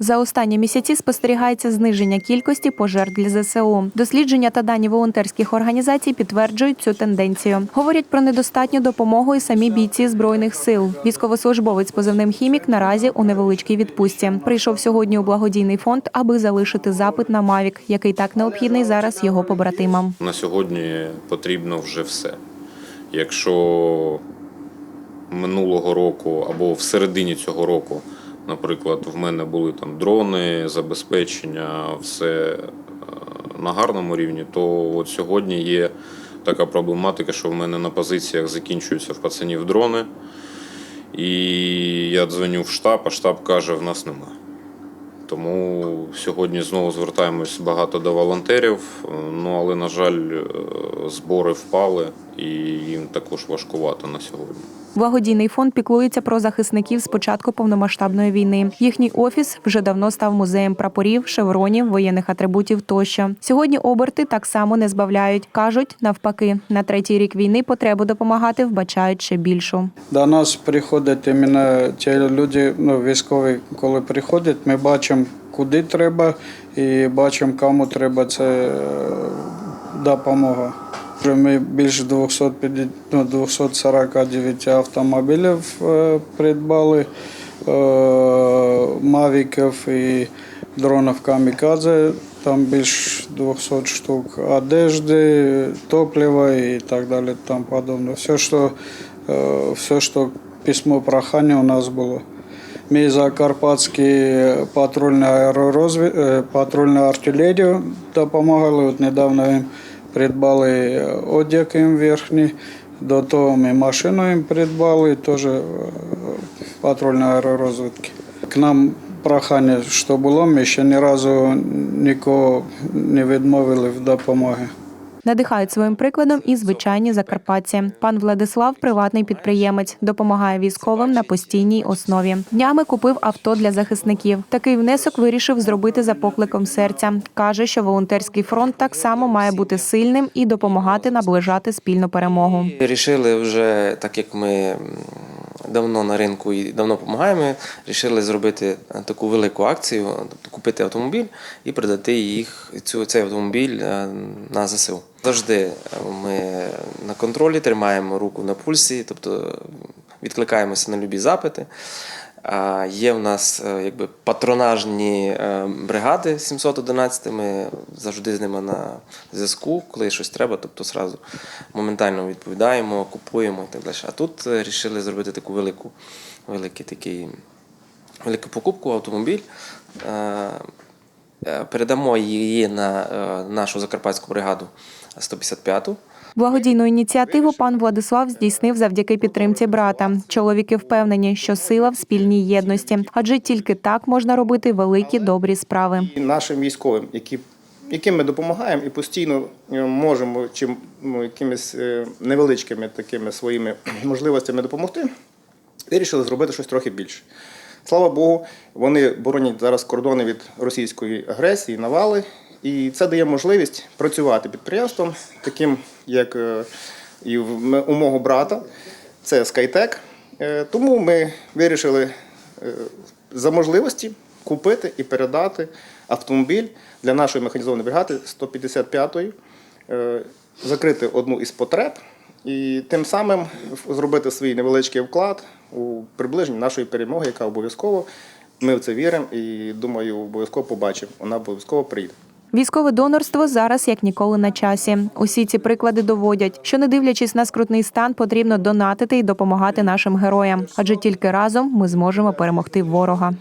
За останні місяці спостерігається зниження кількості пожертв для ЗСУ. Дослідження та дані волонтерських організацій підтверджують цю тенденцію. Говорять про недостатню допомогу і самі бійці збройних сил. Військовослужбовець позивним хімік наразі у невеличкій відпустці. Прийшов сьогодні у благодійний фонд, аби залишити запит на Мавік, який так необхідний зараз його побратимам. На сьогодні потрібно вже все. Якщо минулого року або в середині цього року, наприклад, в мене були там дрони, забезпечення, все е, на гарному рівні, то от сьогодні є така проблематика, що в мене на позиціях закінчуються в пацанів дрони. І я дзвоню в штаб, а штаб каже, в нас нема. Тому сьогодні знову звертаємось багато до волонтерів. е, Ну але на жаль, е, збори впали і їм також важкувато на сьогодні. Благодійний фонд піклується про захисників з початку повномасштабної війни. Їхній офіс вже давно став музеєм прапорів, шевронів, воєнних атрибутів тощо. Сьогодні оберти так само не збавляють. кажуть навпаки, на третій рік війни потребу допомагати вбачають ще більшу. До нас приходять іменно ті люди, ну, військові, коли приходять, ми бачимо, куди треба, і бачимо, кому треба це е, допомога. Ми більше 250, ну, 249 автомобілів е, придбали, е, мавіків і дронів камікадзе. Там більше 200 штук одежди, топлива і так далі. Там подобне. Все, що, е, все, що письмо прохання у нас було. Ми за Карпатські патрульну, патрульну артилерію допомагали. От недавно їм придбали одяг їм верхній. До того ми машину їм придбали, теж е, патрульної аеророзвідки. К нам прохання, що було, ми ще ні разу нікого не відмовили в допомогі. Надихають своїм прикладом і звичайні закарпатці. Пан Владислав приватний підприємець, допомагає військовим на постійній основі. Днями купив авто для захисників. Такий внесок вирішив зробити за покликом серця. каже, що волонтерський фронт так само має бути сильним і допомагати наближати спільну перемогу. Рішили вже, так як ми давно на ринку і давно допомагаємо, рішили зробити таку велику акцію, тобто купити автомобіль і продати їх цю цей автомобіль е, на ЗСУ. Завжди е, ми на контролі тримаємо руку на пульсі, тобто відкликаємося на любі запити. Є в нас е, якби патронажні е, бригади 711, ми завжди з ними на зв'язку, коли щось треба, тобто сразу моментально відповідаємо, купуємо і так далі. А тут е, рішили зробити таку велику, великий такий, велику покупку автомобіль. Е, е, Передамо її на е, нашу закарпатську бригаду 155-ту. Благодійну ініціативу пан Владислав здійснив завдяки підтримці брата. Чоловіки впевнені, що сила в спільній єдності, адже тільки так можна робити великі добрі справи. нашим військовим, які, яким ми допомагаємо і постійно е, можемо чим ну, якимись е, невеличкими такими своїми можливостями допомогти, вирішили зробити щось трохи більше. Слава Богу, вони боронять зараз кордони від російської агресії, навали, і це дає можливість працювати підприємством, таким як е, і у мого брата, це Skytech. Е, Тому ми вирішили е, за можливості купити і передати автомобіль для нашої механізованої бригади 155-ї, е, закрити одну із потреб і тим самим зробити свій невеличкий вклад у приближення нашої перемоги, яка обов'язково. Ми в це віримо і думаю, обов'язково побачимо. Вона обов'язково прийде. Військове донорство зараз як ніколи на часі. Усі ці приклади доводять, що не дивлячись на скрутний стан, потрібно донатити і допомагати нашим героям, адже тільки разом ми зможемо перемогти ворога.